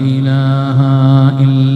إله إلا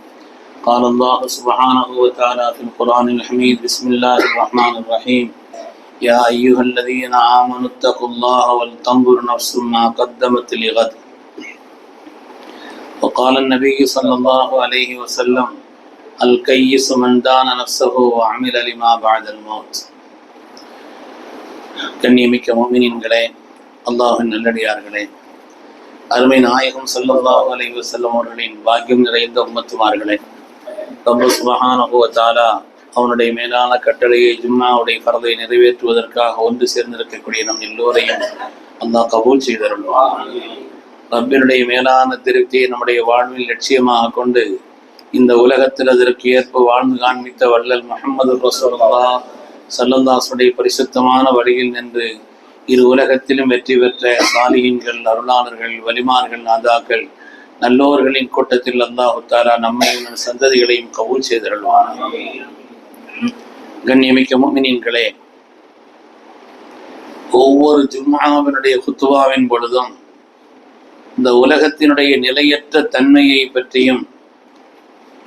قال الله سبحانه وتعالى في القرآن الحميد بسم الله الرحمن الرحيم يا أيها الذين آمنوا اتقوا الله ولتنظر نفس ما قدمت لغد وقال النبي صلى الله عليه وسلم الكيس من دان نفسه وعمل لما بعد الموت கண்ணியமிக்க மோமினின்களே அல்லாஹின் நல்லடியார்களே அருமை நாயகம் ஸல்லல்லாஹு அலைஹி வஸல்லம் அவர்களின் பாக்கியம் நிறைந்த உம்மத்துமார்களே ரொம்ப சுபஹானஹு அவனுடைய மேலான கட்டளையை ஜும்மாவுடைய பரதை நிறைவேற்றுவதற்காக ஒன்று சேர்ந்திருக்கக்கூடிய நம் எல்லோரையும் அல்லாஹ் கபூல் செய்தருள்வான் ரப்பினுடைய மேலான திருப்தியை நம்முடைய வாழ்வில் லட்சியமாக கொண்டு இந்த உலகத்தில் அதற்கு ஏற்ப வாழ்ந்து காண்பித்த வள்ளல் முகமது ரசோல்லா சல்லல்லாசுடைய பரிசுத்தமான வழியில் நின்று இரு உலகத்திலும் வெற்றி பெற்ற சாலிகின்கள் அருளாளர்கள் வலிமார்கள் நாதாக்கள் நல்லோர்களின் கூட்டத்தில் அல்லாஹு தாலா நம்மையும் நம் சந்ததிகளையும் கவுல் செய்தருள்வான். கண்ணியமிக்க முமினின்களே ஒவ்வொரு ஜும்மாவினுடைய குத்துவாவின் பொழுதும் இந்த உலகத்தினுடைய நிலையற்ற தன்மையை பற்றியும்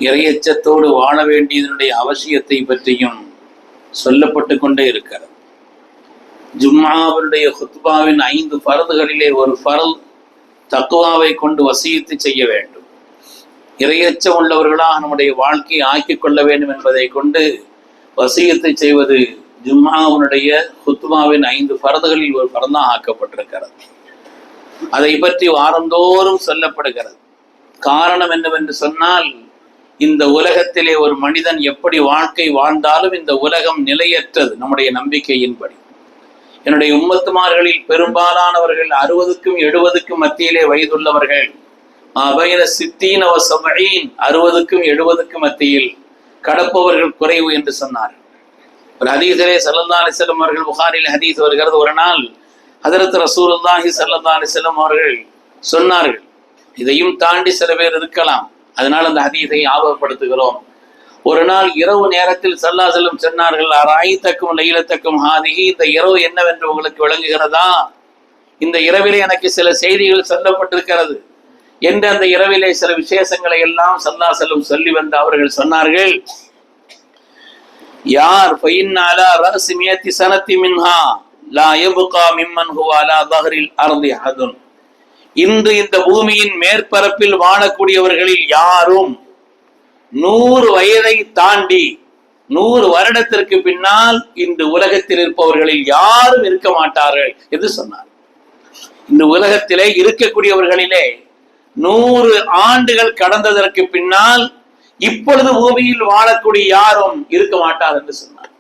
இறையச்சத்தோடு வாழ வேண்டியதனுடைய அவசியத்தை பற்றியும் சொல்லப்பட்டு கொண்டே இருக்கிறது. ஜும்மாவினுடைய குத்பாவின் ஐந்து பரதுகளிலே ஒரு பரல் தக்குவாவை கொண்டு வசியத்து செய்ய வேண்டும். இரையச்சம் உள்ளவர்களாக நம்முடைய வாழ்க்கையை ஆக்கிக் கொள்ள வேண்டும் என்பதை கொண்டு வசியத்தை செய்வது ஜும்மாவுனுடைய ஹுத்மாவின் ஐந்து பரதுகளில் ஒரு பரந்தான் ஆக்கப்பட்டிருக்கிறது. அதை பற்றி வாரந்தோறும் சொல்லப்படுகிறது. காரணம் என்னவென்று சொன்னால் இந்த உலகத்திலே ஒரு மனிதன் எப்படி வாழ்க்கை வாழ்ந்தாலும் இந்த உலகம் நிலையற்றது நம்முடைய நம்பிக்கையின்படி. என்னுடைய உம்மத்துமார்களில் பெரும்பாலானவர்கள் அறுபதுக்கும் எழுபதுக்கும் மத்தியிலே வயதுள்ளவர்கள். அபயன சித்தீன் அவ சபையின் அறுபதுக்கும் எழுபதுக்கும் மத்தியில் கடப்பவர்கள் குறைவு என்று சொன்னார். ஒரு ஹதீஸிலே சல்லல்லா அலிசல்லம் அவர்கள் புகாரில் ஹதீஸ் வருகிறது. ஒரு நாள் ஹதரத் ரசூலுல்லாஹி சல்லந்தா அலிசல்லம் அவர்கள் சொன்னார்கள் இதையும் தாண்டி சில பேர் இருக்கலாம். அதனால் அந்த ஹதீஸை ஞாபகப்படுத்துகிறோம். ஒரு நாள் இரவு நேரத்தில் சல்லா செல்லும் சொன்னார்கள் அராய்த்தக்கும் லைலத்தக்கும் ஹாதிகி இந்த இரவு என்னவென்று உங்களுக்கு விளங்குகிறதா? இந்த இரவிலே எனக்கு சில செய்திகள் சொல்லப்பட்டிருக்கிறது. என்று அந்த இரவிலே சில விசேஷங்களை எல்லாம் சல்லா செல்லும் சொல்லி வந்து அவர்கள் சொன்னார்கள் யார்? பயின்னாலா ரஅசி மியத்தி சனத்தி மின்ஹா லா எபுகா மிம்மன் ஹுவாலா தஹரில் அர்தி இன்று இந்த பூமியின் மேற்பரப்பில் வாழக்கூடியவர்களில் யாரும் நூறு வயதை தாண்டி நூறு வருடத்திற்கு பின்னால் இந்த உலகத்தில் இருப்பவர்களில் யாரும் இருக்க மாட்டார்கள் என்று சொன்னார். இந்த உலகத்திலே இருக்கக்கூடியவர்களிலே நூறு ஆண்டுகள் கடந்ததற்கு பின்னால் இப்பொழுது பூமியில் வாழக்கூடிய யாரும் இருக்க மாட்டார் என்று சொன்னார்.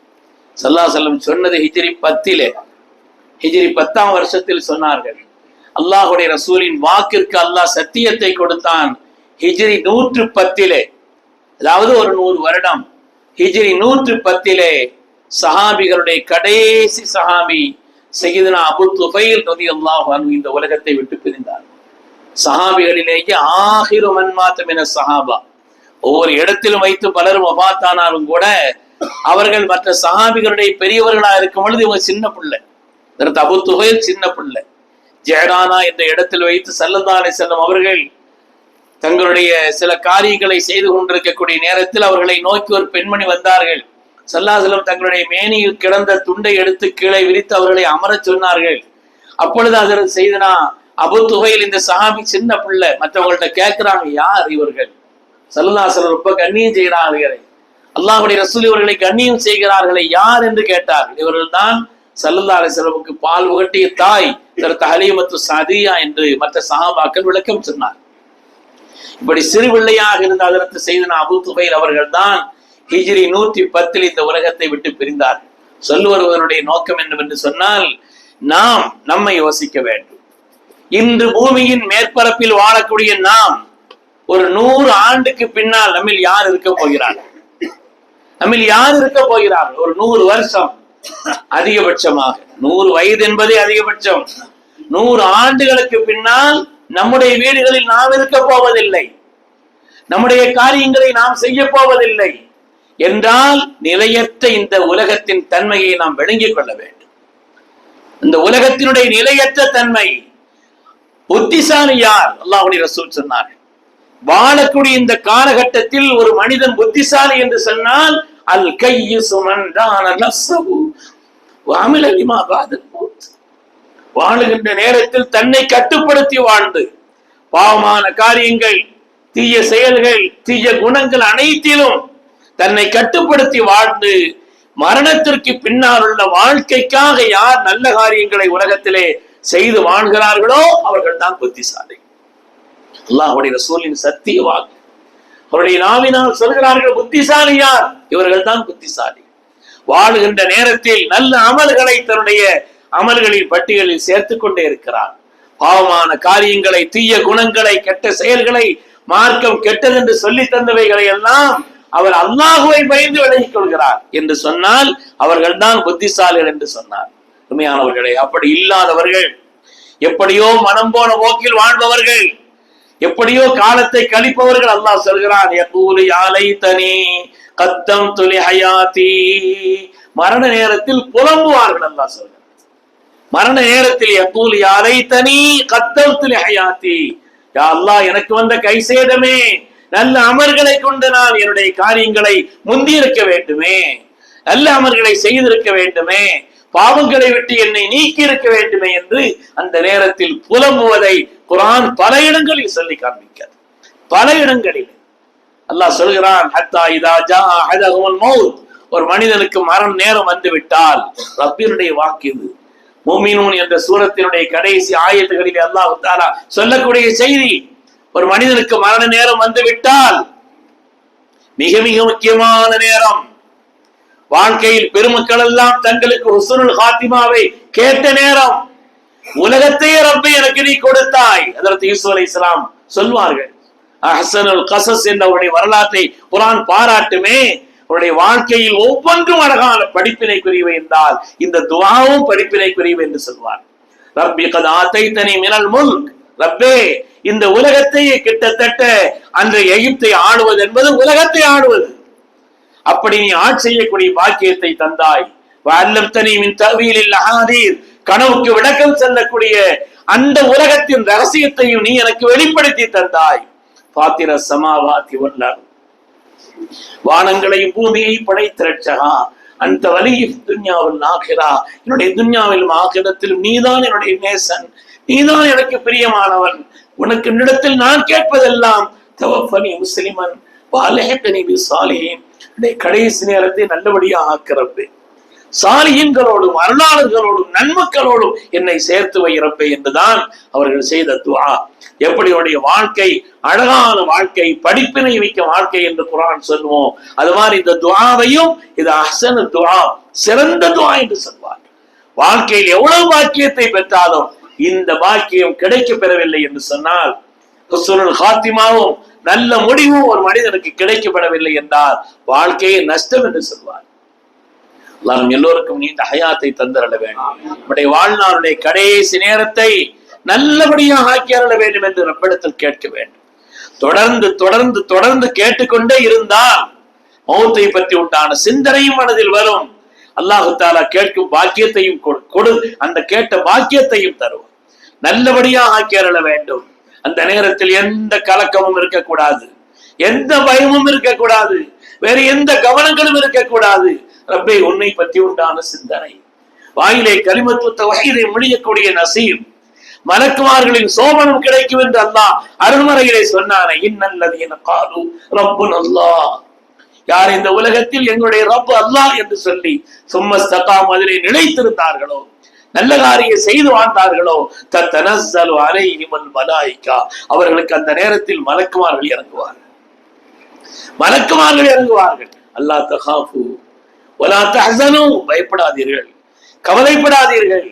சல்லா செல்லம் சொன்னது ஹிஜிரி பத்திலே. ஹிஜிரி பத்தாம் வருஷத்தில் சொன்னார்கள். அல்லாஹுடைய ரசூலின் வாக்கிற்கு அல்லாஹ் சத்தியத்தை கொடுத்தான். ஹிஜ்ரி நூற்று பத்திலே அதாவது ஒரு நூறு வருடம். ஹிஜ்ரி நூற்று பத்திலே சஹாபிகளுடைய கடைசி சஹாபி செய்தனா அபு துஃபைல் ரதி அல்லாஹ் இந்த உலகத்தை விட்டு பிரிந்தார். சஹாபிகளிலேயே ஆகிரு மன்மாத்தம் என சஹாபா. ஒவ்வொரு இடத்திலும் வைத்து பலரும் அபாத்தானாலும் கூட அவர்கள் மற்ற சஹாபிகளுடைய பெரியவர்களா இருக்கும் பொழுது இவங்க சின்ன பிள்ளை. இதற்கு அபு துகைல் சின்ன பிள்ளை. ஜெயரானா என்ற இடத்தில் வைத்து சல்லல்லாஹு செல்லும் அவர்கள் தங்களுடைய சில காரியங்களை செய்து கொண்டிருக்கக்கூடிய நேரத்தில் அவர்களை நோக்கி ஒரு பெண்மணி வந்தார்கள். சல்லாசலம் தங்களுடைய மேனியில் கிடந்த துண்டை எடுத்து கீழே விரித்து அவர்களை அமரச் சொன்னார்கள். அப்பொழுது அதற்கு செய்தனா அபு துகையில் இந்த சாமி சின்ன பிள்ளை மற்றவங்கள்ட்ட கேட்கிறாங்க யார் இவர்கள்? சல்லாசலம் ரொம்ப கண்ணியம் செய்கிறார்களே. அல்லாஹுடைய ரசூல் இவர்களை கண்ணியம் செய்கிறார்களே யார் என்று கேட்டார்கள். இவர்கள் தான் சல்லல்லா அலிசலமுக்கு பால் உகட்டிய தாய் இதற்கு ஹலீமத்து சதியா என்று மற்ற சஹாபாக்கள் விளக்கம் சொன்னார் இப்படி சிறு பிள்ளையாக இருந்த அதற்கு செய்தன அபு துபைல் அவர்கள் தான் ஹிஜ்ரி நூற்றி பத்தில் இந்த உலகத்தை விட்டு பிரிந்தார். சொல்லுவருவருடைய நோக்கம் என்னவென்று சொன்னால் நாம் நம்மை யோசிக்க வேண்டும். இன்று பூமியின் மேற்பரப்பில் வாழக்கூடிய நாம் ஒரு நூறு ஆண்டுக்கு பின்னால் நம்மில் யார் இருக்க போகிறார்? நம்மில் யார் இருக்க போகிறார்? ஒரு நூறு வருஷம் அதிகபட்சமாக. நூறு வயது என்பதே அதிகபட்சம். நூறு ஆண்டுகளுக்கு பின்னால் நம்முடைய வீடுகளில் நாம் இருக்க போவதில்லை. நம்முடைய காரியங்களை நாம் செய்ய போவதில்லை. என்றால் நிலையற்ற இந்த உலகத்தின் தன்மையை நாம் விளங்கிக் கொள்ள வேண்டும். இந்த உலகத்தினுடைய நிலையற்ற தன்மை புத்திசாலி யார்? அல்லாஹுடைய ரசூல் சொன்னார் வாழக்கூடிய இந்த காலகட்டத்தில் ஒரு மனிதன் புத்திசாலி என்று சொன்னால் அல் கையு சுமன் தான் வஅமில பாதல் வாழுகின்ற நேரத்தில் தன்னை கட்டுப்படுத்தி வாழ்ந்து பாவமான காரியங்கள் தீய செயல்கள் தீய குணங்கள் அனைத்திலும் தன்னை கட்டுப்படுத்தி வாழ்ந்து மரணத்திற்கு பின்னால் உள்ள வாழ்க்கைக்காக யார் நல்ல காரியங்களை உலகத்திலே செய்து வாழ்கிறார்களோ அவர்கள் தான் புத்திசாலி. அல்லாஹுடைய ரசூலின் சத்திய வாக்கு. அவருடைய நாவினால் சொல்கிறார்கள் புத்திசாலி யார்? இவர்கள் தான் புத்திசாலி. வாழுகின்ற நேரத்தில் நல்ல அமல்களை தன்னுடைய அமல்களின் பட்டியலில் சேர்த்து கொண்டே இருக்கிறார். பாவமான காரியங்களை தீய குணங்களை கெட்ட செயல்களை மார்க்கம் கெட்டது என்று சொல்லி தந்தவைகளை எல்லாம் அவர் அல்லாஹுவை பயந்து விலகிக் கொள்கிறார் என்று சொன்னால் அவர்கள் தான் புத்திசாலிகள் என்று சொன்னார். உண்மையானவர்களே அப்படி இல்லாதவர்கள் எப்படியோ மனம் போன போக்கில் வாழ்பவர்கள் எப்படியோ காலத்தை கழிப்பவர்கள் அல்லாஹ் சொல்கிறான் யகூலு யாலை தனி கத்தம் துலி ஹயாத்தி. மரண நேரத்தில் புலம்புவார்கள் அல்லாஹ் சொல்கிறார் மரண நேரத்தில் யகூலு யாரை தனி கத்தல் துலி ஹயாத்தி. யா அல்லாஹ் எனக்கு வந்த கை சேதமே நல்ல அமர்களை கொண்டு நான் என்னுடைய காரியங்களை முந்தியிருக்க வேண்டுமே நல்ல அமர்களை செய்திருக்க வேண்டுமே பாவங்களை விட்டு என்னை நீக்கி இருக்க வேண்டுமே என்று அந்த நேரத்தில் புலம்புவதை குரான் பல இடங்களில் சொல்லி காண்பிக்கிறது. பல இடங்களில். அல்லாஹ் சொல்கிறான் ஹத்தா மௌத். ஒரு மனிதனுக்கு மரண நேரம் வந்து விட்டால் ரப்பினுடைய வாக்கு இது. மூமினூன் என்ற சூரத்தினுடைய கடைசி ஆயத்துகளில் அல்லாஹ் தாலா சொல்லக்கூடிய செய்தி ஒரு மனிதனுக்கு மரண நேரம் வந்து விட்டால் மிக மிக முக்கியமான நேரம். வாழ்க்கையில் பெருமக்கள் எல்லாம் தங்களுக்கு ஹுசுனுல் ஹாத்திமாவை கேட்ட நேரம். உலகத்தையே ரப்பை எனக்கு நீ கொடுத்தாய். அதற்கு யூசு அலை இஸ்லாம் சொல்வார்கள். அஹசனுல் கசஸ் என்ற அவருடைய வரலாற்றை குரான் பாராட்டுமே உங்களுடைய வாழ்க்கையில் ஒவ்வொன்றும் அழகான படிப்பினைக்குரியவை என்றால் இந்த துவாவும் படிப்பினைக்குரியவை என்று சொல்வார். ரப்பி கதாத்தை தனி மினல் முல்க். ரப்பே இந்த உலகத்தையே கிட்டத்தட்ட அந்த எகிப்தை ஆடுவது என்பது உலகத்தை ஆடுவது அப்படி நீ ஆட்சி செய்யக்கூடிய பாக்கியத்தை தந்தாய். வல்லம் தனி மின் தவியலில் கனவுக்கு விளக்கம் செல்லக்கூடிய அந்த உலகத்தின் ரகசியத்தையும் நீ எனக்கு வெளிப்படுத்தி தந்தாய். பாத்திர சமாவாத்தி வல்லார் வானங்களையும் பூமியையும் படைத்த ரட்சகா அந்த வலி துன்யாவில் ஆகிறா என்னுடைய துன்யாவிலும் ஆகிரத்திலும் நீதான் என்னுடைய நேசன். நீதான் எனக்கு பிரியமானவன். உனக்கு என்னிடத்தில் நான் கேட்பதெல்லாம் தவப்பனி முஸ்லிமன். பாலகனி சாலியின் கடைசி நேரத்தை நல்லபடியா ஆக்கிறப்பேன் சாலியின்களோடும் அருளாளர்களோடும் நன்மக்களோடும் என்னை சேர்த்து வைரப்பே என்றுதான் அவர்கள் செய்த துவா எப்படி உடைய வாழ்க்கை அழகான வாழ்க்கை படிப்பினை வைக்க வாழ்க்கை என்று குரான் சொல்லுவோம். அது மாதிரி இந்த துவாவையும் இது அசன துவா சிறந்த துவா என்று சொல்வார். வாழ்க்கையில் எவ்வளவு பாக்கியத்தை பெற்றாலும் இந்த பாக்கியம் கிடைக்க பெறவில்லை என்று சொன்னால் காத்திமாவும் ஹாத்திமாவும் நல்ல முடிவும் ஒரு மனிதனுக்கு கிடைக்கப்படவில்லை என்றால் வாழ்க்கையை நஷ்டம் என்று சொல்வார். அல்லாஹ் எல்லோருக்கும் நீண்ட ஹயாத்தை தந்தரல வேண்டும். நம்முடைய வாழ்நாளுடைய கடைசி நேரத்தை நல்லபடியாக ஆக்கி வேண்டும் என்று நம்மிடத்தில் கேட்க வேண்டும். தொடர்ந்து தொடர்ந்து தொடர்ந்து கேட்டுக்கொண்டே இருந்தால் மௌத்தை பற்றி உண்டான சிந்தனையும் மனதில் வரும். அல்லாஹு தாலா கேட்கும் பாக்கியத்தையும் கொடு- கொடு அந்த கேட்ட பாக்கியத்தையும் தரும் நல்லபடியாக ஆக்கி அருள வேண்டும். அந்த நேரத்தில் எந்த கலக்கமும் இருக்கக்கூடாது. எந்த பயமும் இருக்கக்கூடாது. வேறு எந்த கவனங்களும் இருக்கக்கூடாது. ரப்பே உன்னை பற்றி உண்டான சிந்தனை. வாயிலே கலிமத்து வகையிலே முடியக்கூடிய நசீம். மலக்குமார்களின் சோபனம் கிடைக்கும் என்று அல்லாஹ் அருள்மறையிலே சொன்னானே என காலு ரப்பு அல்லாஹ் யார் இந்த உலகத்தில் எங்களுடைய ரப்பு அல்லாஹ் என்று சொல்லி சும்மஸ்தகாம் அதிலே நிலைத்திருந்தார்களோ நல்ல காரியம் செய்து வாழ்ந்தார்களோ தத்தனஸ்ஸலு அலைஹிமல் மலாய்க்கா அவர்களுக்கு அந்த நேரத்தில் மலக்குமார்கள் இறங்குவார்கள். மலக்குமார்கள் இறங்குவார்கள். அல்லாஹ் தகாஃபு வலா தஹ்சனு பயப்படாதீர்கள். கவலைப்படாதீர்கள்.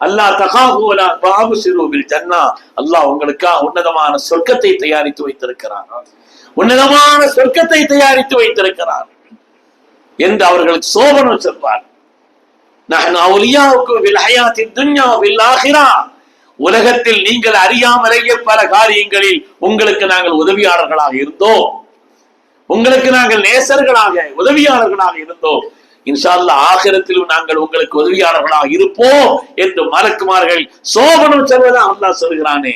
அல்லாஹ் தகாஃபு பாபு சிறுவில் ஜன்னா. அல்லாஹ் உங்களுக்கா உன்னதமான சொர்க்கத்தை தயாரித்து வைத்திருக்கிறார் உன்னதமான சொர்க்கத்தை தயாரித்து வைத்திருக்கிறார் என்று அவர்களுக்கு சோபனம் சொல்வார் நான் அவுலியாவுக்கும் ஃபில் துன்யா வில்லாகிறா உலகத்தில் நீங்கள் அறியாமலேயே பல காரியங்களில் உங்களுக்கு நாங்கள் உதவியாளர்களாக இருந்தோம். உங்களுக்கு நாங்கள் நேசர்களாக உதவியாளர்களாக இருந்தோம். இன்ஷா அல்லாஹ் ஆகிரத்திலும் நாங்கள் உங்களுக்கு உதவியாளர்களாக இருப்போம் என்று மலக்குமார்கள் சோபனம் செல்வதான் அல்லா சொல்கிறானே.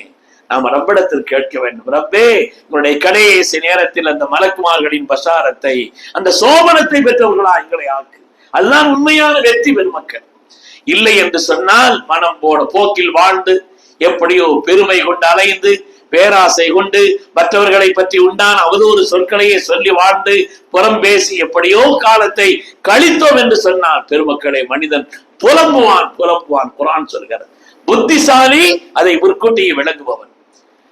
நாம் ரப்பிடத்தில் கேட்க வேண்டும். ரப்பே உங்களுடைய கடைசி நேரத்தில் அந்த மலக்குமார்களின் பசாரத்தை அந்த சோபனத்தை பெற்றவர்களா எங்களை ஆக்கு. அதுதான் உண்மையான வெற்றி பெருமக்கள் இல்லை என்று சொன்னால் மனம் போன போக்கில் வாழ்ந்து எப்படியோ பெருமை கொண்டு அலைந்து பேராசை கொண்டு மற்றவர்களை பற்றி உண்டான அவதூறு சொற்களையே சொல்லி வாழ்ந்து புறம் பேசி எப்படியோ காலத்தை கழித்தோம் என்று சொன்னார் பெருமக்களை. மனிதன் புலம்புவான் புலம்புவான். குரான் சொல்கிறார். புத்திசாலி அதை முற்கூட்டியே விளங்குபவன்.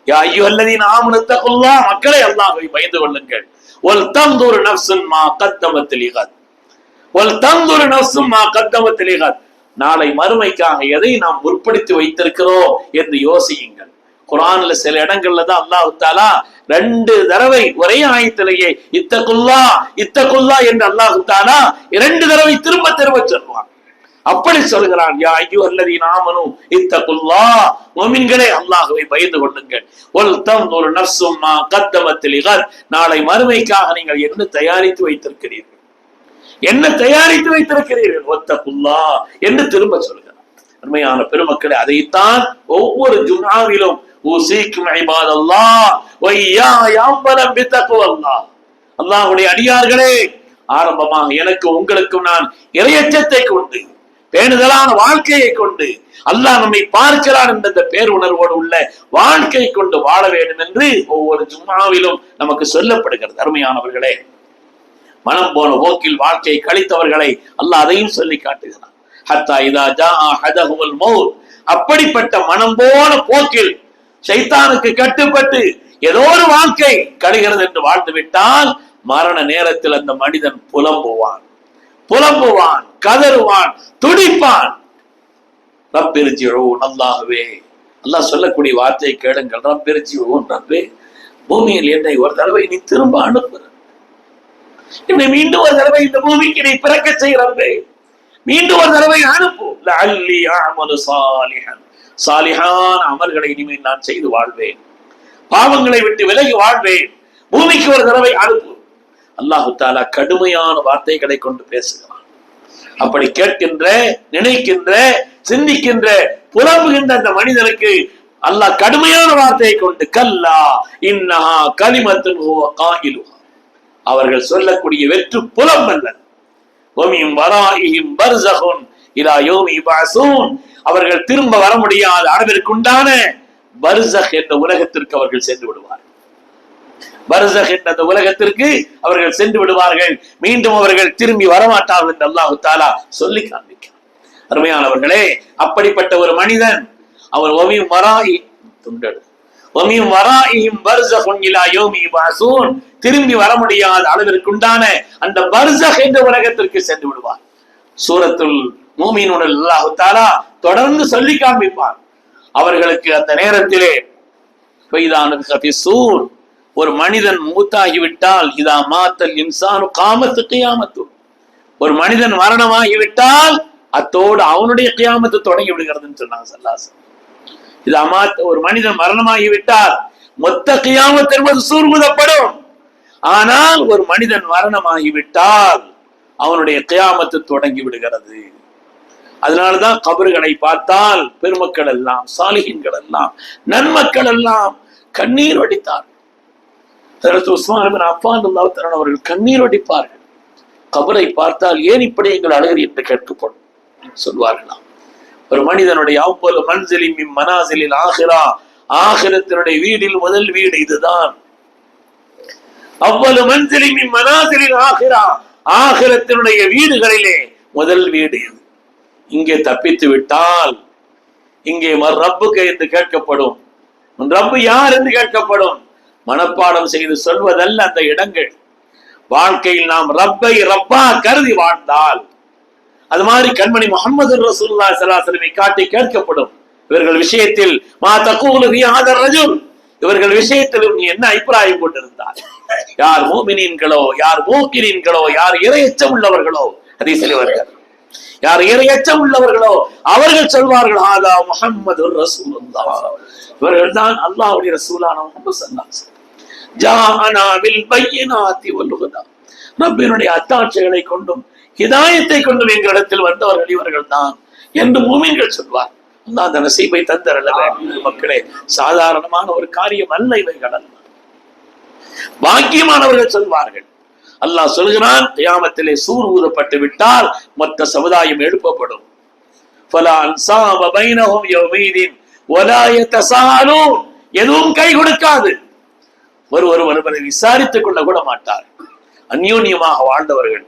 யா ஐயுஹல்லதீன ஆமனு தகுல்லாஹ் மக்களை அல்லாஹ்வை பயந்து கொள்ளுங்கள். ஒல் தந்தூர் நஃப்சுன் மா கத்தமத் ஒல் தந்தூர் தன்துரு மா கத்தமத் நாளை மறுமைக்காக எதை நாம் முற்படுத்தி வைத்திருக்கிறோம் என்று யோசியுங்கள். குரான்ல சில இடங்கள்ல தான் அல்லாஹ் தாலா ரெண்டு தடவை ஒரே ஆயத்திலேயே இத்தகுல்லா இத்தகுல்லா என்று அல்லாஹ் தாலா இரண்டு தடவை திரும்ப திரும்ப சொல்வான் அப்படி சொல்கிறான் யா ஐயோ அல்லது நாமனு இத்தகுல்லா. மோமின்களே அல்லாஹுவை பயந்து கொள்ளுங்கள். ஒல் தம் ஒரு நர்சும்மா மா நாளை மறுமைக்காக நீங்கள் என்ன தயாரித்து வைத்திருக்கிறீர்கள்? என்ன தயாரித்து வைத்திருக்கிறீர்கள்? ஒத்தகுல்லா என்று திரும்ப சொல்கிறார் அருமையான பெருமக்களை அதைத்தான் ஒவ்வொரு ஜுனாவிலும் ஊசிக்கும் இபாதல்லாஹ் வையா யாம்பலம் பித்தகுவல்லாஹ் அல்லாஹுடைய அடியார்களே ஆரம்பமாக எனக்கு உங்களுக்கும் நான் இறையச்சத்தை கொண்டு பேணுதலான வாழ்க்கையை கொண்டு அல்லாஹ் நம்மை பார்க்கிறான் என்ற பேருணர்வோடு உள்ள வாழ்க்கை கொண்டு வாழ வேண்டும் என்று ஒவ்வொரு ஜும்மாவிலும் நமக்கு சொல்லப்படுகிறது. அருமையானவர்களே மனம் போன போக்கில் வாழ்க்கையை கழித்தவர்களை அல்லாஹ் அதையும் சொல்லி காட்டுகிறான். ஹத்தா இதா ஜா ஹதஹுல் மௌத். அப்படிப்பட்ட மனம் போன போக்கில் சைத்தானுக்கு கட்டுப்பட்டு ஏதோ ஒரு வாழ்க்கை கழிகிறது என்று வாழ்ந்து விட்டால் மரண நேரத்தில் அந்த மனிதன் புலம்புவான். புலம்புவான் கதறுவான் துடிப்பான். ரப்பிரிஜிழூன் நல்லாகவே அல்லாஹ் சொல்லக்கூடிய வார்த்தையை கேளுங்கள். ரப்பிரிஜிழூன் ரப்பே. பூமியில் என்னை ஒரு தடவை நீ திரும்ப அனுப்புற. என்னை மீண்டும் ஒரு தடவை இந்த பூமிக்கு நீ பிறக்க செய்கிறப்பே மீண்டும் ஒரு தடவை அனுப்பு. அல்லி அமலு சாலிஹன். சாலிஹான அமல்களை இனிமேல் நான் செய்து வாழ்வேன். பாவங்களை விட்டு விலகி வாழ்வேன். பூமிக்கு ஒரு தடவை அனுப்பு. அல்லாஹு தாலா கடுமையான வார்த்தைகளை கொண்டு பேசுகிறான். அப்படி கேட்கின்ற நினைக்கின்ற சிந்திக்கின்ற புலம்புகின்ற அந்த மனிதனுக்கு அல்லாஹ் கடுமையான வார்த்தையை கொண்டு கல்லா இன்னஹா கலிமத்துன் அவர்கள் சொல்லக்கூடிய வெற்று புலம் அல்ல ஒமியும் வராயியும் பர்சகுன் இலா யோமி அவர்கள் திரும்ப வர முடியாத. அளவிற்குண்டான பர்சக் என்ற உலகத்திற்கு அவர்கள் சென்று விடுவார்கள். பர்சக் என்ற அந்த உலகத்திற்கு அவர்கள் சென்று விடுவார்கள். மீண்டும் அவர்கள் திரும்பி வரமாட்டார்கள் என்று அல்லாஹு தாலா சொல்லி காண்பிக்கிறார் அருமையானவர்களே அப்படிப்பட்ட ஒரு மனிதன் அவர் ஒமியும் வராயி துண்டடு ஒமியும் வராயியும் பர்சகுன் இலா யோமி பாசூன் திரும்பி வர முடியாத அளவிற்குண்டான அந்த பர்சக் என்ற உலகத்திற்கு சென்று விடுவார். சூரத்துல் மூமீனுடன் அல்லாஹு தொடர்ந்து சொல்லி காண்பிப்பார். அவர்களுக்கு அந்த நேரத்திலே பெய்தானு ஒரு மனிதன் மூத்தாகிவிட்டால் இதா மாத்தல் இன்சானு காமத்து கியாமத்து. ஒரு மனிதன் மரணமாகிவிட்டால் அத்தோடு அவனுடைய கியாமத்து தொடங்கி விடுகிறதுன்னு சொன்னாங்க சல்லாசன் இது அமாத் ஒரு மனிதன் மரணமாகிவிட்டால் மொத்த கியாமத் என்பது சூர்முதப்படும். ஆனால் ஒரு மனிதன் மரணமாகிவிட்டால் அவனுடைய கியாமத்து தொடங்கி விடுகிறது. அதனாலதான் கபறுகளை பார்த்தால் பெருமக்கள் எல்லாம் சாலிகன்கள் எல்லாம் நன்மக்கள் எல்லாம் கண்ணீர் வடித்தார் உஸ்மான் அப்பான் அவர்கள் கண்ணீர் வடிப்பார்கள். கபரை பார்த்தால் ஏன் இப்படி எங்கள் அழகர் என்று கேட்கப்படும்? சொல்வார்களாம் ஒரு மனிதனுடைய அவ்வளவு மன்சிலின் மனாசிலில் ஆகிறா ஆகிரத்தினுடைய வீடில் முதல் வீடு இதுதான். அவ்வளவு மன்சிலின் மனாசிலில் ஆகிறா ஆகிரத்தினுடைய வீடுகளிலே முதல் வீடு இது. இங்கே தப்பித்து விட்டால் இங்கே மர் ரப்புக்கு என்று கேட்கப்படும். ரப்பு யார் என்று கேட்கப்படும். மனப்பாடம் செய்து சொல்வதல்ல அந்த இடங்கள். வாழ்க்கையில் நாம் ரப்பை ரப்பா கருதி வாழ்ந்தால் அது மாதிரி கண்மணி முகமது ரசூல்லா சலாசலமை காட்டி கேட்கப்படும். இவர்கள் விஷயத்தில் மா தக்கூலு ஆதர் ரஜுல். இவர்கள் விஷயத்திலும் நீ என்ன அபிப்பிராயம் கொண்டிருந்தார் யார் மூமினீன்களோ யார் மூக்கினீன்களோ யார் இறையச்சம் உள்ளவர்களோ அதை சிலவர்கள் யார் இரையச்சம் உள்ளவர்களோ அவர்கள் சொல்வார்கள் ஆதா முகம்மது ரசூலுல்லா இவர்கள் தான் அல்லாஹ்வுடைய ரசூலான முகமது ஸல்லல்லாஹு ஜாஅனா பில் பையினாத்தி வல் ரப்பினுடைய அத்தாட்சிகளை கொண்டும் ஹிதாயத்தை கொண்டும் எங்களிடத்தில் வந்தவர்கள் இவர்கள் தான் என்று மூமின்கள் சொல்வார் அல்லாஹ் அந்த நசீபை தந்தரல மக்களே சாதாரணமான ஒரு காரியம் அல்ல இவைகள் அல்ல. பாக்கியமானவர்கள் சொல்வார்கள் அல்லாஹ் சொல்கிறான் கியாமத்திலே சூர் ஊதப்பட்டு விட்டால் மொத்த சமுதாயம் எழுப்பப்படும். எதுவும் கை கொடுக்காது. ஒருவர் ஒருவரை விசாரித்துக் கொள்ள கூட மாட்டார். அந்யோன்யமாக வாழ்ந்தவர்கள்.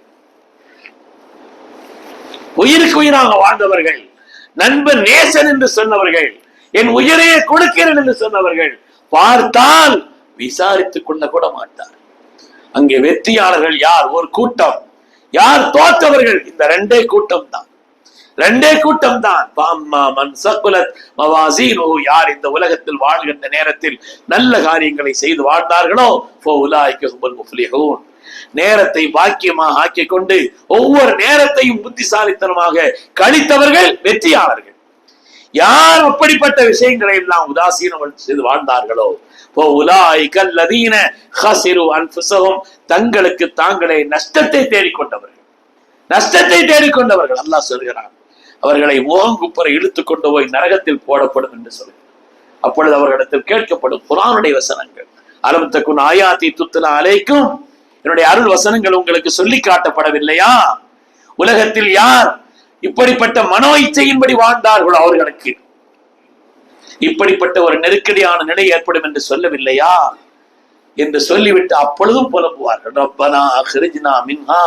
உயிருக்கு உயிராக வாழ்ந்தவர்கள். நண்பன் நேசன் என்று சொன்னவர்கள். என் உயிரையே கொடுக்கிறேன் என்று சொன்னவர்கள். பார்த்தால் விசாரித்துக் கொள்ள கூட மாட்டார். அங்கே வெற்றியாளர்கள் யார்? ஒரு கூட்டம். யார் தோற்றவர்கள்? இந்த ரெண்டே கூட்டம் தான் ரெண்டே கூட்டம் தான் பாம்மா மண் சக்குலத் மவாசீனுஹு யார் இந்த உலகத்தில் வாழ்கின்ற நேரத்தில் நல்ல காரியங்களை செய்து வாழ்ந்தார்களோ? ஃபோ உலாய்க்கு முஃப்லிஹூன். நேரத்தை பாக்கியமாக ஆக்கிக் கொண்டு ஒவ்வொரு நேரத்தையும் புத்திசாலித்தனமாக கழித்தவர்கள் வெற்றியாளர்கள். யார் அப்படிப்பட்ட விஷயங்களை எல்லாம் உதாசீனம் செய்து வாழ்ந்தார்களோ? அன்புசகம் தங்களுக்கு தாங்களே நஷ்டத்தை தேடிக்கொண்டவர்கள். நஷ்டத்தை தேடிக்கொண்டவர்கள் அல்லாஹ் சொல்கிறான். அவர்களை முகங்குப்புற இழுத்து கொண்டு போய் நரகத்தில் போடப்படும் என்று சொல்கிறார் அப்பொழுது அவர்களிடத்தில் கேட்கப்படும் குரானுடைய வசனங்கள். அலமத்தக்குன் ஆயாத்தி துத்துனா அலைக்கும். என்னுடைய அருள் வசனங்கள் உங்களுக்கு சொல்லி காட்டப்படவில்லையா? உலகத்தில் யார் இப்படிப்பட்ட மனோ இச்சையின்படி வாழ்ந்தார்களோ அவர்களுக்கு? இப்படிப்பட்ட ஒரு நெருக்கடியான நிலை ஏற்படும் என்று சொல்லவில்லையா? என்று சொல்லிவிட்டு அப்பொழுதும் புலம்புவார்கள் ரப்பனா ஹிரிஜினா மின்ஹா.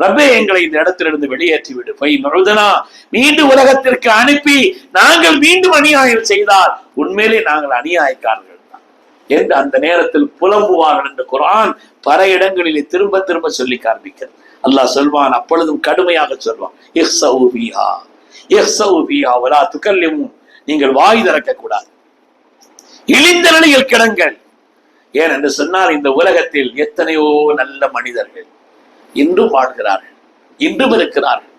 ரப்பே எங்களை இந்த இடத்திலிருந்து வெளியேற்றி விடு பை நுழுதனா மீண்டும் உலகத்திற்கு அனுப்பி நாங்கள் மீண்டும் அநியாயம் செய்தால் உண்மையிலே நாங்கள் அநியாயக்காரர்கள். என்று அந்த நேரத்தில் புலம்புவார்கள் என்று குரான் பல இடங்களிலே திரும்ப திரும்ப சொல்லி காண்பிக்கிறது. அல்லாஹ் சொல்வான் அப்பொழுதும் கடுமையாக சொல்வான் இஹ்சவு பீஹா இஹ்சவு சௌபியா வலா துக்கல்யமும் நீங்கள் வாய் திறக்க கூடாது இழிந்த நிலையில் கிடங்கள். ஏன் என்று சொன்னால் இந்த உலகத்தில் எத்தனையோ நல்ல மனிதர்கள் இன்றும் வாழ்கிறார்கள் இன்றும் இருக்கிறார்கள்.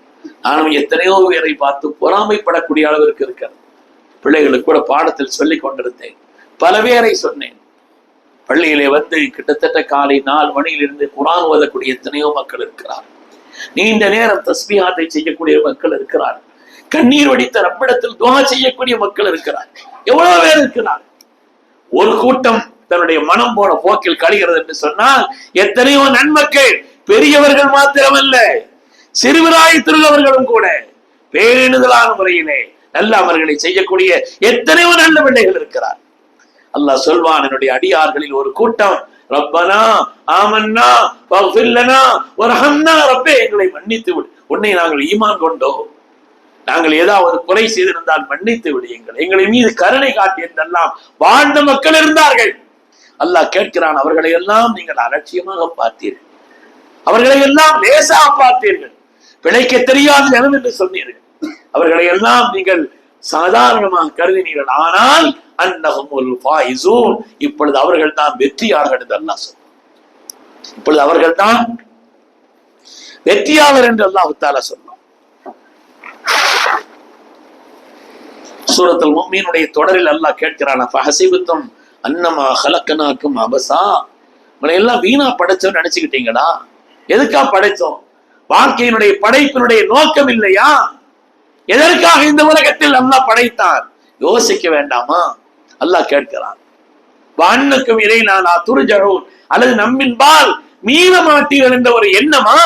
நானும் எத்தனையோ பேரை பார்த்து பொறாமைப்படக்கூடிய அளவிற்கு இருக்கிறது பிள்ளைகளுக்கு கூட பாடத்தில் சொல்லிக் கொண்டிருந்தேன். பல பேரை சொன்னேன். பள்ளியிலே வந்து கிட்டத்தட்ட காலை நாலு மணியிலிருந்து குரான் ஓதக்கூடிய எத்தனையோ மக்கள் இருக்கிறார் நீண்ட நேரம் தஸ்மியாத்தை செய்யக்கூடிய மக்கள் இருக்கிறார் கண்ணீர் வடித்த ரப்பிடத்தில் துவா செய்யக்கூடிய மக்கள் இருக்கிறார். எவ்வளவு பேர் இருக்கிறார்? ஒரு கூட்டம் தன்னுடைய மனம் போன போக்கில் கழிகிறது என்று சொன்னால் எத்தனையோ நன்மக்கள் பெரியவர்கள் மாத்திரமல்ல சிறுவிராயத்திலுள்ளவர்களும் கூட பேணுதலான முறையிலே நல்ல அமர்களை செய்யக்கூடிய எத்தனையோ நல்ல பிள்ளைகள் இருக்கிறார். அல்லாஹ் சொல்வான் என்னுடைய அடியார்களில் ஒரு கூட்டம் ரப்பனா ஆமன்னா ஒரு ஹம்னா ரப்பே எங்களை மன்னித்து விடு உன்னை நாங்கள் ஈமான் கொண்டோம். நாங்கள் ஏதாவது குறை செய்திருந்தால் மன்னித்து விடு எங்களை எங்களை மீது கருணை காட்டியிருந்தெல்லாம் வாழ்ந்த மக்கள் இருந்தார்கள். அல்லாஹ் கேட்கிறான் அவர்களை எல்லாம் நீங்கள் அலட்சியமாக பார்த்தீர்கள். அவர்களை எல்லாம் லேசாக பார்த்தீர்கள். பிழைக்க தெரியாத ஜனம் என்று சொன்னீர்கள். அவர்களை எல்லாம் நீங்கள் சாதாரணமாக கருதினீர்கள். ஆனால் அன்னஹுமுல் ஃபாயிசூன் இப்பொழுது அவர்கள் தான் வெற்றியாளர்கள் என்று அல்லாஹ் சொன்னார் இப்பொழுது அவர்கள் தான் வெற்றியாளர் என்று அல்லாஹ் தாலா சொன்னார் சூரத்தில் மோமீனுடைய தொடரில் அல்லாஹ் கேட்கிறான் ஃபஹசிபுத்தும் அன்னமா ஹலக்கனாக்கும் அபசா? உங்களை எல்லாம் வீணா படைச்சோம் நினைச்சுக்கிட்டீங்களா? எதுக்கா படைச்சோம் வாழ்க்கையினுடைய படைப்பினுடைய நோக்கம் இல்லையா? எதற்காக இந்த உலகத்தில் அல்லாஹ் படைத்தான் யோசிக்க வேண்டாமா? அல்லாஹ் கேட்கிறான் வானுக்கும் இறை நான் துருஜரும் அல்லது நம்மின்பால் மீள மாட்டீர்கள் என்ற ஒரு எண்ணமா?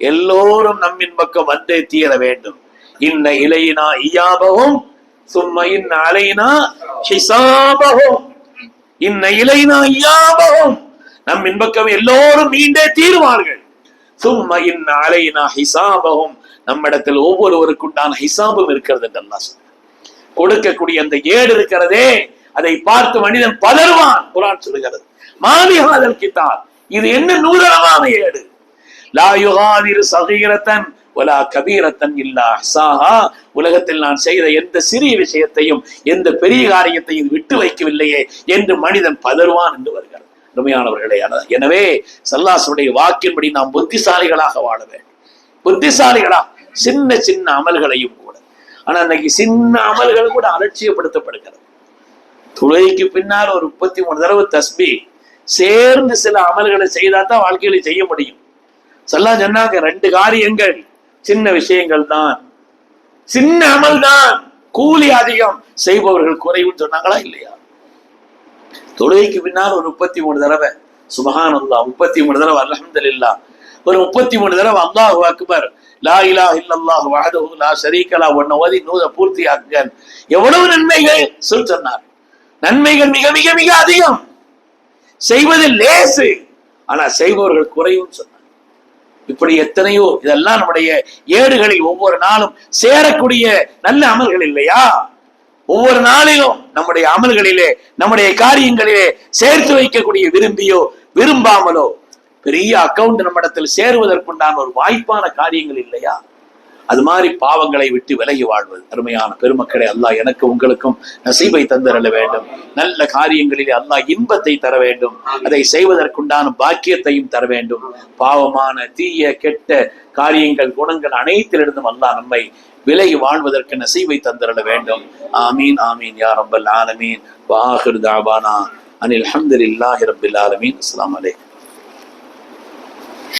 எல்லோரும் நம்மின் பக்கம் வந்தே தீர வேண்டும். இன்ன இலையினா இயாபகும் சும்மா இன்ன அலைனா ஹிசாபகும் இன்ன இலைனா இயாபகும் நம் இன்பக்கம் எல்லோரும் நீண்டே தீருவார்கள். சும்மா இன்ன அலைனா ஹிசாபகும் நம்மிடத்தில் ஒவ்வொருவருக்குண்டான ஹிசாபம் இருக்கிறது என்று கொடுக்கக்கூடிய அந்த ஏடு இருக்கிறதே அதை பார்த்து மனிதன் பதறுவான். குரான் சொல்லுகிறது. மாலிஹாதல் கித்தார் இது என்ன நூதனமான ஏடு. லா யுகாதிரு சகீரத்தன் வலா கபீரத்தன் இல்லா சாஹா உலகத்தில் நான் செய்த எந்த சிறிய விஷயத்தையும் எந்த பெரிய காரியத்தையும் விட்டு வைக்கவில்லையே என்று மனிதன் பதறுவான் என்று வருகிறது அருமையானவர்களே எனவே சல்லாசுடைய வாக்கின்படி நாம் புத்திசாலிகளாக வாழ வேண்டும். புத்திசாலிகளா? சின்ன சின்ன அமல்களையும் கூட. ஆனா இன்னைக்கு சின்ன அமல்கள் கூட அலட்சியப்படுத்தப்படுகிறது. துளைக்கு பின்னால் ஒரு முப்பத்தி மூணு தடவை தஸ்பி சேர்ந்து சில அமல்களை செய்தா தான் வாழ்க்கையில செய்ய முடியும். சொல்லா சொன்னாங்க ரெண்டு காரியங்கள் சின்ன விஷயங்கள் தான். சின்ன அமல் தான். கூலி அதிகம். செய்பவர்கள் குறைவுன்னு சொன்னாங்களா இல்லையா? தொழுகைக்கு பின்னால் ஒரு முப்பத்தி மூணு தடவை. சுபஹானல்லாஹ் முப்பத்தி மூணு தடவை இல்லா ஒரு முப்பத்தி மூணு தடவை அல்லாஹு அக்பர். லா இலா இல்லல்லாஹ் வஹதஹு லா ஷரீகலா ஒன்ன ஓதி நூத பூர்த்தி ஆக்குங்கள் எவ்வளவு நன்மைகள்? சொல் சொன்னார். நன்மைகள் மிக மிக மிக அதிகம். செய்வது லேசு. ஆனா செய்பவர்கள் குறையும் சொன்னார். இப்படி எத்தனையோ இதெல்லாம் நம்முடைய ஏடுகளில் ஒவ்வொரு நாளும் சேரக்கூடிய நல்ல அமல்கள் இல்லையா? ஒவ்வொரு நாளிலும் நம்முடைய அமல்களிலே நம்முடைய காரியங்களிலே சேர்த்து வைக்கக்கூடிய விரும்பியோ விரும்பாமலோ பெரிய அக்கவுண்ட் நம்மிடத்தில் சேருவதற்குண்டான ஒரு வாய்ப்பான காரியங்கள் இல்லையா? அது மாதிரி பாவங்களை விட்டு விலகி வாழ்வது. அருமையான பெருமக்களை அல்லாஹ் எனக்கு உங்களுக்கும் நசீபை தந்திரல வேண்டும். நல்ல காரியங்களிலே அல்லாஹ் இன்பத்தை தர வேண்டும். அதை செய்வதற்குண்டான பாக்கியத்தையும் தர வேண்டும். பாவமான தீய கெட்ட காரியங்கள் குணங்கள் அனைத்திலிருந்தும் அல்லாஹ் நம்மை விலகி வாழ்வதற்கு நசீவை தந்திரல வேண்டும். ஆமீன் ஆமீன் யா ரப்பல் ஆலமீன். வாஹிர் தாபானா அனில் அல்ஹம்துலில்லாஹி ரபில் ஆலமீன். அஸ்லாம் அலைக்கும்